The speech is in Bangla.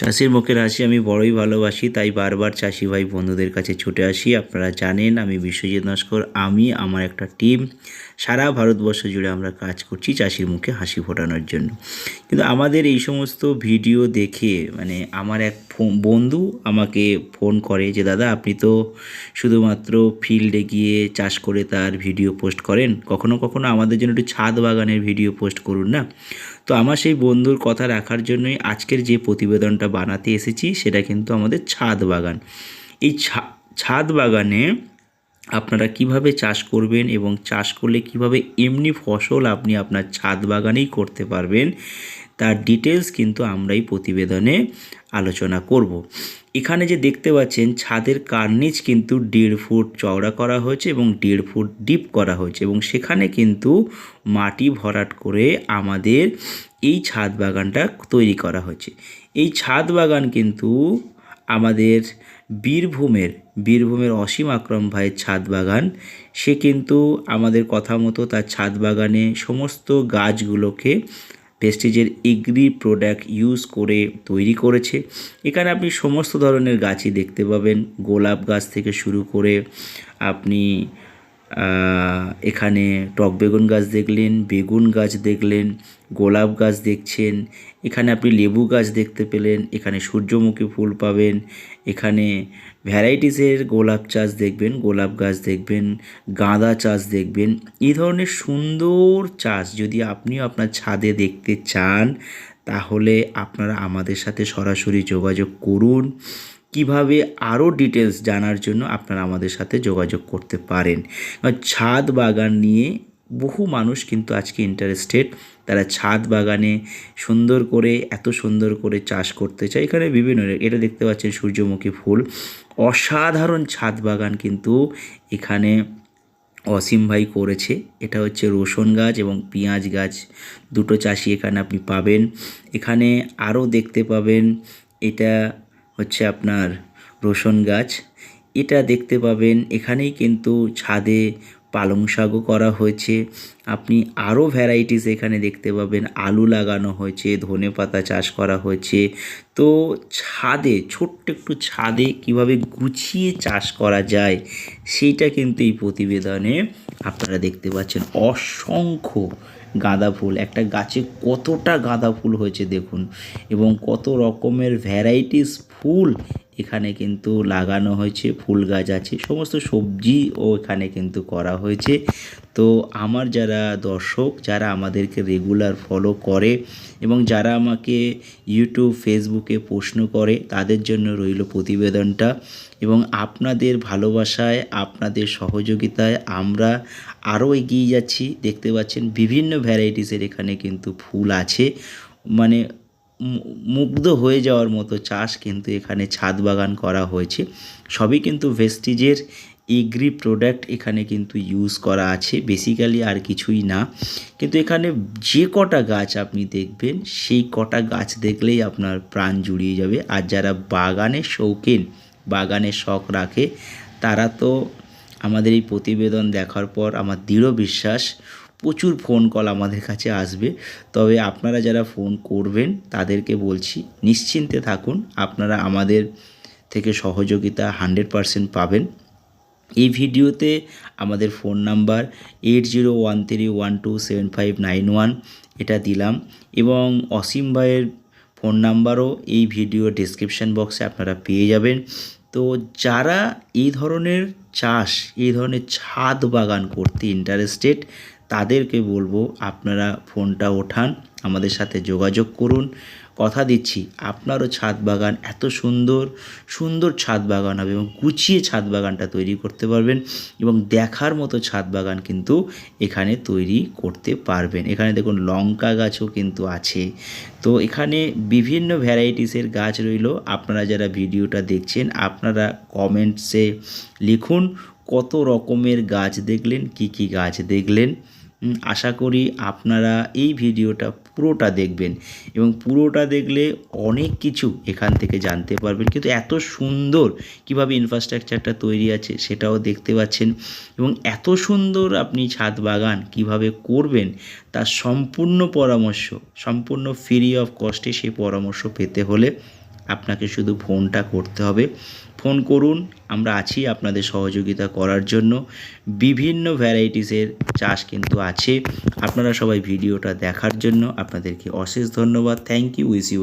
চাষির মুখের হাসি আমি বড়ই ভালোবাসি, তাই বারবার চাষি ভাই বন্ধুদের কাছে ছুটে আসি। আপনারা জানেন, আমি বিশ্বজিৎ নস্কর, আমি, আমার একটা টিম সারা ভারতবর্ষ জুড়ে আমরা কাজ করছি চাষির মুখে হাসি ফোটানোর জন্য। কিন্তু আমাদের এই সমস্ত ভিডিও দেখে মানে আমার এক বন্ধু আমাকে ফোন করে যে, দাদা, আপনি তো শুধুমাত্র ফিল্ডে গিয়ে চাষ করে তার ভিডিও পোস্ট করেন। কখনো কখনো আমাদের জন্য একটু ছাদ বাগানের ভিডিও পোস্ট করুন না? তো আমার সেই বন্ধুর কথা রাখার জন্যই আজকের যে প্রতিবেদনটা বানাতে এসেছি, সেটা কিন্তু আমাদের ছাদ বাগান। এই ছাদ বাগানে আপনারা কীভাবে চাষ করবেন এবং চাষ করলে কীভাবে এমনি ফসল আপনি আপনার ছাদ বাগানেই করতে পারবেন, তার ডিটেলস কিন্তু আমরা এই প্রতিবেদনে আলোচনা করব। এখানে যে দেখতে পাচ্ছেন, ছাদের কার্নিচ কিন্তু দেড় ফুট চওড়া করা হয়েছে এবং দেড় ফুট ডিপ করা হয়েছে এবং সেখানে কিন্তু মাটি ভরাট করে আমাদের এই ছাদ বাগানটা তৈরি করা হয়েছে। এই ছাদ বাগান কিন্তু আমাদের বীরভূমের বীরভূমের অসীম আকরম ভাইয়ের ছাদ বাগান। সে কিন্তু আমাদের কথা মতো তার ছাদ বাগানে সমস্ত গাছগুলোকে ভেস্টিজের এগ্রি প্রোডাক্ট ইউজ করে তৈরি করেছে। এখানে আপনি সমস্ত ধরনের গাছই দেখতে পাবেন। গোলাপ গাছ থেকে শুরু করে আপনি এখানে টক বেগুন গাছ দেখলেন, বেগুন গাছ দেখলেন, গোলাপ গাছ দেখছেন, এখানে আপনি লেবু গাছ দেখতে পেলেন, এখানে সূর্যমুখী ফুল পাবেন, এখানে ভ্যারাইটিসের গোলাপ চাষ দেখবেন, গোলাপ গাছ দেখবেন, গাঁদা চাষ দেখবেন, এই ধরনের সুন্দর চাষ যদি আপনিও আপনার ছাদে দেখতে চান, তাহলে আপনারা আমাদের সাথে সরাসরি যোগাযোগ করুন। কীভাবে আরও ডিটেলস জানার জন্য আপনারা আমাদের সাথে যোগাযোগ করতে পারেন। ছাদ বাগান নিয়ে বহু মানুষ কিন্তু আজকে ইন্টারেস্টেড তারা ছাদ বাগানে সুন্দর করে, এত সুন্দর করে চাষ করতে চায়। এখানে বিভিন্ন এটা দেখতে পাচ্ছেন সূর্যমুখী ফুল। অসাধারণ ছাদ বাগান কিন্তু এখানে অসীম ভাই করেছে। এটা হচ্ছে রসুন গাছ এবং পেঁয়াজ গাছ। দুটো চাষি এখানে আপনি পাবেন। এখানে আরও দেখতে পাবেন। এটা হচ্ছে আপনার রসুন গাছ। এটা দেখতে পাবেন, এখানেই কিন্তু ছাদে পালং শাকও করা হয়েছে। আপনি আরও ভ্যারাইটিস এখানে দেখতে পাবেন, আলু লাগানো হয়েছে, ধনে পাতা চাষ করা হয়েছে। তো ছাদে, ছোট্ট একটু ছাদে কীভাবে গুছিয়ে চাষ করা যায়, সেইটা কিন্তু এই প্রতিবেদনে আপনারা দেখতে পাচ্ছেন। অসংখ্য গাঁদা ফুল। একটা গাছে কতটা গাঁদা ফুল হয়েছে দেখুন। এবং কত রকমের ভ্যারাইটিস ফুল এখানে কিন্তু লাগানো হয়েছে, ফুল গাছ আছে, সমস্ত সবজিও এখানে কিন্তু করা হয়েছে। তো আমার যারা দর্শক, যারা আমাদেরকে রেগুলার ফলো করে এবং যারা আমাকে ইউটিউব ফেসবুকে প্রশ্ন করে, তাদের জন্য রইল প্রতিবেদনটা। এবং আপনাদের ভালোবাসায়, আপনাদের সহযোগিতায় আমরা আরও এগিয়ে যাচ্ছি। দেখতে পাচ্ছেন, বিভিন্ন ভ্যারাইটিসের এখানে কিন্তু ফুল আছে। মানে মুগ্ধ হয়ে যাওয়ার মতো চাষ কিন্তু এখানে ছাদ বাগান করা হয়েছে। সবই কিন্তু ভেস্টিজের এগ্রি প্রোডাক্ট এখানে কিন্তু ইউজ করা আছে। বেসিক্যালি আর কিছুই না। কিন্তু এখানে যে কটা গাছ আপনি দেখবেন, সেই কটা গাছ দেখলেই আপনার প্রাণ জুড়িয়ে যাবে। আর যারা বাগানে শৌখিন, বাগানে শখ রাখে, তারা তো আমাদের এই প্রতিবেদন দেখার পর আমার দৃঢ় বিশ্বাস প্রচুর ফোন কল আমাদের কাছে আসবে। তবে আপনারা যারা ফোন করবেন, তাদেরকে বলছি, নিশ্চিন্তে থাকুন। আপনারা আমাদের থেকে সহযোগিতা হান্ড্রেড পারসেন্ট পাবেন। এই ভিডিওতে আমাদের phone number eight zero one three one two seven five nine one এটা দিলাম এবং অসীম ভাইয়ের ফোন নাম্বারও এই ভিডিও ডিসক্রিপশান বক্সে আপনারা পেয়ে যাবেন। তো যারা এই ধরনের চাষ, এই ধরনের ছাদ বাগান করতে ইন্টারেস্টেড তাদেরকে বলব, আপনারা ফোনটা ওঠান, আমাদের সাথে যোগাযোগ করুন। কথা দিচ্ছি, আপনারও ছাদ বাগান এত সুন্দর সুন্দর ছাদ বাগান হবে এবং গুছিয়ে ছাদ বাগানটা তৈরি করতে পারবেন এবং দেখার মতো ছাদ বাগান কিন্তু এখানে তৈরি করতে পারবেন। এখানে দেখুন লঙ্কা গাছও কিন্তু আছে। তো এখানে বিভিন্ন ভ্যারাইটিসের গাছ রইল। আপনারা যারা ভিডিওটা দেখছেন, আপনারা কমেন্টসে লিখুন কত রকমের গাছ দেখলেন, কি কি গাছ দেখলেন। আশা করি আপনারা এই ভিডিওটা পুরোটা দেখবেন এবং পুরোটা দেখলে অনেক কিছু এখান থেকে জানতে পারবেন। কিন্তু এত সুন্দর কীভাবে ইনফ্রাস্ট্রাকচারটা তৈরি আছে সেটাও দেখতে পাচ্ছেন এবং এত সুন্দর আপনি ছাদ বাগান কীভাবে করবেন তার সম্পূর্ণ পরামর্শ, সম্পূর্ণ ফ্রি অফ কস্টে সেই পরামর্শ পেতে হলে আপনাকে শুধু ফোনটা করতে হবে। ফোন করুন, আমরা আছি আপনাদের সহযোগিতা করার জন্য। বিভিন্ন ভ্যারাইটিসের চাষ কিন্তু আছে। আপনারা সবাই ভিডিওটা দেখার জন্য আপনাদেরকে অশেষ ধন্যবাদ। Thank you wish you